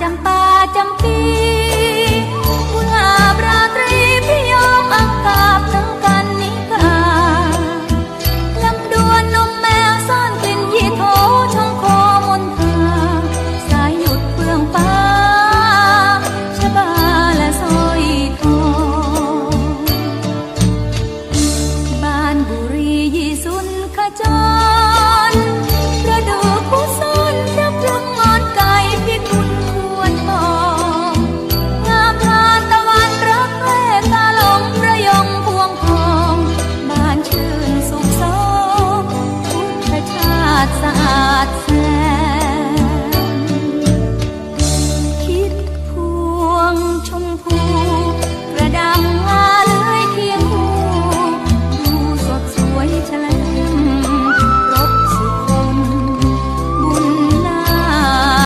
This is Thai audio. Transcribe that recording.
จำปาจำปีกุหลาบราตรีพี่ยอมอังกาบทั้งกันนิกาลำดวนนมแมวซ่อนกลิ่นยี่โถช่องคอมนทาสายหยุดเปลืองฟ้าชบาและสอยทองบ้านบุรียี่สุนขจร улыбаться